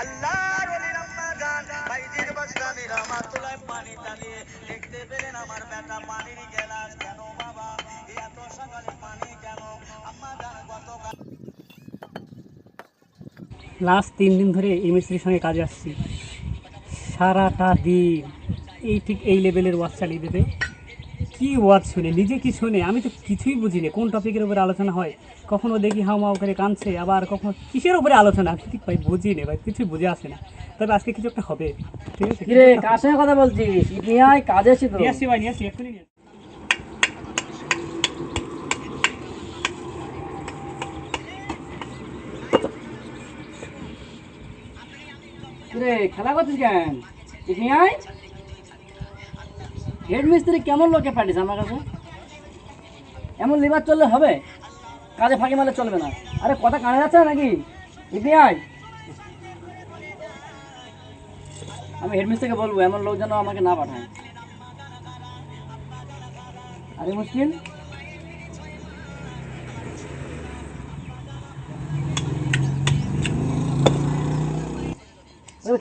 আল্লাহর বাইজির পানি দেখতে পেলেন আমার বেটা পানির কেন বাবা, এত সকালে পানি কেন? আম্মা লাস্ট তিন দিন ধরে মিস্ত্রির সঙ্গে কাজে আসছি। সারাটা দিন এই ঠিক এই লেভেলের ওয়াজ চালিয়ে দেবে। কি ওয়াজ শুনে নিজে কি শোনে? আমি তো কিছুই বুঝি না কোন টপিকের উপরে আলোচনা হয়? কখনো দেখি হাও মাও করে কাঁদছে আবার কখনো কিসের উপরে আলোচনা? আমি ঠিক ভাই বুঝি না ভাই কিছুই বুঝে আসে না। তবে আজকে কিছু একটা হবে। ঠিক আছে? কিরে কার সঙ্গে কথা বলছিস? নিয়ে আয় কাজে এসে তো। নিয়ে আসছি ভাই নিয়ে আসছি এক্ষুনি নিয়ে আসছি। খেলা করছিস কেন? নিয়ে আয়। হেড মিস্ত্রি কেমন লোকে পাঠিস আমার কাছে? এমন লিভার চললে হবে? কাজে ফাঁকি মারলে চলবে না। আরে, কথা কানে যাচ্ছে নাকি? আয়। আমি হেডমিস্ত্রিকে বলব, এমন লোক যেন আমাকে না পাঠায়। আরে, মুশকিল।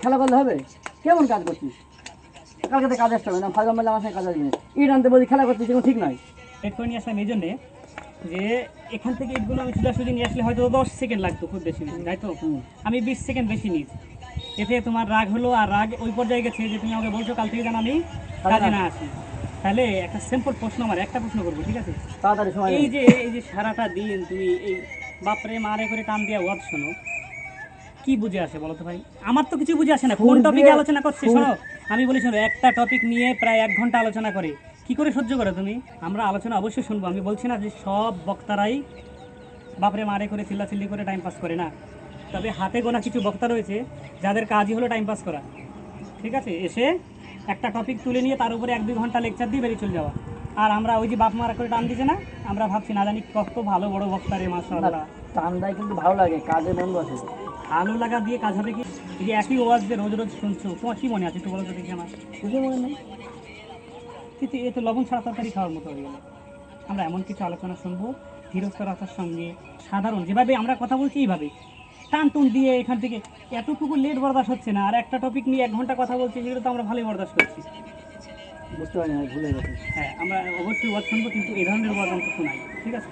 খেলা করলে হবে? কেমন কাজ করছিস? কালকে কাজ আসতে হবে না ফাইভ মেলে আমার সঙ্গে কাজ আসবে ইট আনতে বলছি খেলা করছিস কোনো ঠিক নয়। এড করে নিয়ে আসলাম এই জন্যে যে এখান থেকে ইটগুলো আমি সোজাসুজি নিয়ে আসলে হয়তো দশ সেকেন্ড লাগতো খুব বেশি তাই তো? আমি বিশ সেকেন্ড বেশি নিই। এতে তোমার রাগ হলো আর রাগ ওই পর্যায়ে গেছে যে তুমি আমাকে বলছো কাল থেকে যেন আমি কাজে না আসি। তাহলে একটা সিম্পল প্রশ্ন আমার একটা প্রশ্ন করব ঠিক আছে? তাড়াতাড়ি এই যে এই যে সারাটা দিন তুমি এই বাপরে মারে করে টান দিয়া ওয়াজ শোনো কি বুঝে আসে বলো তো ভাই? আমার তো কিছু বুঝে আসে না। কোন টপিকে আলোচনা করছে? শোনো আমি বলি শোনো একটা টপিক নিয়ে প্রায় এক ঘণ্টা আলোচনা করে। কি করে সহ্য করো তুমি? আমরা আলোচনা অবশ্যই শুনব। আমি বলছি না যে সব বক্তারাই বাপরে মারে করে চিল্লাচিল্লি করে টাইম পাস করে না। তবে হাতে গোনা কিছু বক্তা রয়েছে যাদের কাজই হলো টাইম পাস করা। ঠিক আছে? এসে একটা টপিক তুলে নিয়ে তার উপরে এক দুই ঘণ্টা লেকচার দিয়ে বেরিয়ে চলে যাওয়া। আর আমরা ওই যে বাপ মারা করে টান দিছে না আমরা ভাবছি না জানি কত ভালো বড় বক্তা রে মাসাল্লাহ ঠান্ডায় কিন্তু ভালো লাগে কাজে মন বসে। আলু লাগা দিয়ে কাজ হবে কি? এই যে একই ওয়াজ যে রোজ রোজ শুনছো তোমার কি মনে আছে? একটু বলো তো দেখি আমার। কিছু মনে নেই। কিন্তু এ তো লবণ ছাড়া তরকারি খাওয়ার মতো হয়ে গেল। আমরা এমন কিছু আলোচনা শুনব ধীরস্থরতার সঙ্গে সাধারণ যেভাবে আমরা কথা বলছি এইভাবে টান টুন দিয়ে এখান থেকে এতটুকু লেট বরদাস্ত হচ্ছে না আর একটা টপিক নিয়ে এক ঘণ্টা কথা বলছি সেগুলো তো আমরা ভালোই বরদাস্ত করছি। বুঝতে পারি না ভুলে গেছি। হ্যাঁ আমরা অবশ্যই ওয়াজ শুনব কিন্তু এই ধরনের ওয়াজ অন্তত শোনাই ঠিক আছে?